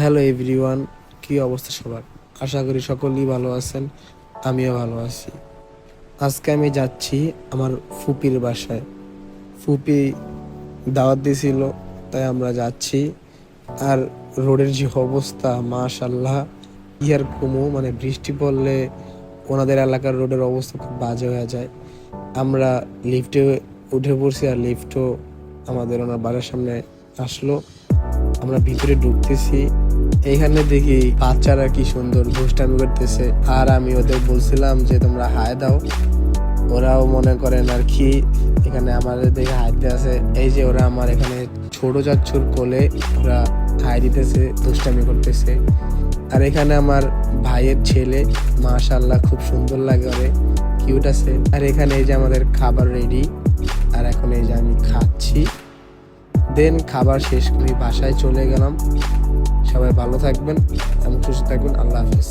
Hello everyone কি অবস্থা সবার? আশা করি সকলেই ভালো আছেন, আমিও ভালো আছি। আজকে আমি যাচ্ছি আমার ফুপির বাসায়। ফুপি দাওয়াত দিয়েছিল তাই আমরা যাচ্ছি। আর রোডের যে অবস্থা মাশাল্লাহ ইয়ার কুমু মানে বৃষ্টি পড়লে ওনাদের এলাকার রোডের অবস্থা খুব বাজে হয়ে যায়। আমরা লিফটে উঠে পড়ছি আর লিফটও আমাদের ওনার বাড়ির সামনে আসলো। আমরা ভিতরে ঢুকতেছি। এইখানে দেখি বাচ্চারা কি সুন্দর দুষ্টামি করতেছে। আর আমি ওদের বলছিলাম যে, তোমরা হায় দাও। ওরাও মনে করেন আর কি, এখানে আমাদের দেখে হাইতে আছে। এই যে ওরা আমার এখানে ছোট চাচ্ছুর কোলে ওরা হাই দিতেছে, দুষ্টামি করতেছে। আর এখানে আমার ভাইয়ের ছেলে মাশাল্লাহ খুব সুন্দর লাগে ওরে। কিউট আছে। আর এখানে এই যে আমাদের খাবার রেডি দেন খাবার শেষ করে বাসায় চলে গেলাম। সবাই ভালো থাকবেন এবং সুস্থ থাকবেন আল্লাহ হাফিজ।